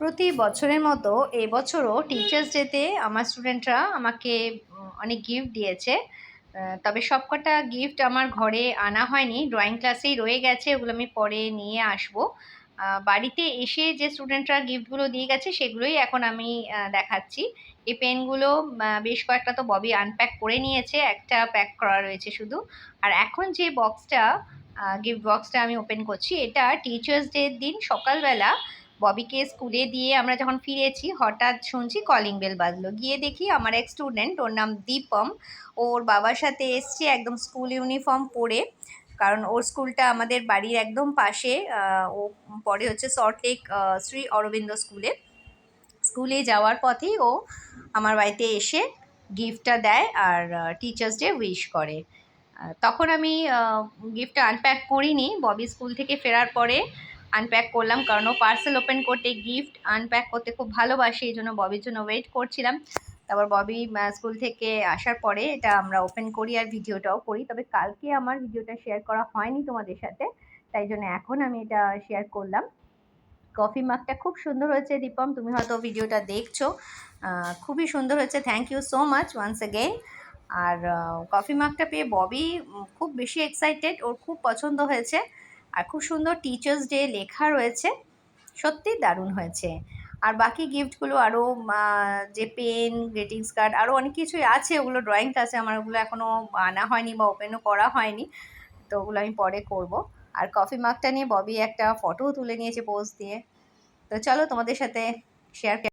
প্রতি বছরের মতো এবছরও টিচার্স ডেতে আমার স্টুডেন্টরা আমাকে অনেক গিফট দিয়েছে। তবে সবকটা গিফট আমার ঘরে আনা হয়নি। ড্রয়িং ক্লাসেই রয়ে গেছে, ওগুলো আমি পরে নিয়ে আসব। বাড়িতে এসে যে স্টুডেন্টরা গিফটগুলো দিয়ে গেছে, সেগুলোই এখন আমি দেখাচ্ছি। এই পেনগুলো বেশ কয়েকটা তো ববি আনপ্যাক করে নিয়েছে, একটা প্যাক করা রয়েছে শুধু। আর এখন যে বক্সটা গিফট বক্সটা আমি ওপেন করছি, এটা টিচার্স ডের দিন সকালবেলা ববিকে স্কুলে দিয়ে আমরা যখন ফিরেছি, হঠাৎ শুনছি কলিং বেল বাজলো। গিয়ে দেখি আমার এক স্টুডেন্ট ওর নাম দীপম। ওর বাবার সাথে এসছে একদম স্কুল ইউনিফর্ম পরে, কারণ ওর স্কুলটা আমাদের বাড়ির একদম পাশে। ও পরে হচ্ছে সল্টলেক শ্রী অরবিন্দ স্কুলে স্কুলে যাওয়ার পথেই ও আমার বাড়িতে এসে গিফটটা দেয় আর টিচার্স ডে উইশ করে। তখন আমি গিফটটা আনপ্যাক করিনি। ববি স্কুল থেকে ফেরার পরে আনপ্যাক করলাম, কারণ ও পার্সেল ওপেন করতে গিফট আনপ্যাক করতে খুব ভালোবাসে, এই জন্য ববির জন্য ওয়েট করছিলাম। তারপর ববি স্কুল থেকে আসার পরে এটা আমরা ওপেন করি আর ভিডিওটাও করি। তবে কালকে আমার ভিডিওটা শেয়ার করা হয়নি তোমাদের সাথে, তাই জন্য এখন আমি এটা শেয়ার করলাম। কফি মাগটা খুব সুন্দর হয়েছে, দীপম, তুমি হয়তো ভিডিওটা দেখছ। খুবই সুন্দর হয়েছে thank you so much once again R coffee মাগটা পেয়ে ববি খুব বেশি এক্সাইটেড ওর খুব পছন্দ হয়েছে। আর খুব সুন্দর টিচার্স ডে লেখা রয়েছে। সত্যি দারুণ হয়েছে। আর বাকি গিফটগুলো আরও যে পেন গ্রিটিংস কার্ড আরও অনেক কিছুই আছে। ওগুলো ড্রয়িং ক্লাসে আমার ওগুলো এখনও আনা হয়নি বা ওপেনও করা হয়নি। তো ওগুলো আমি পরে করব। আর কফি মাগটা নিয়ে ববি একটা ফটোও তুলে নিয়েছে পোজ দিয়ে। তো চলো তোমাদের সাথে শেয়ার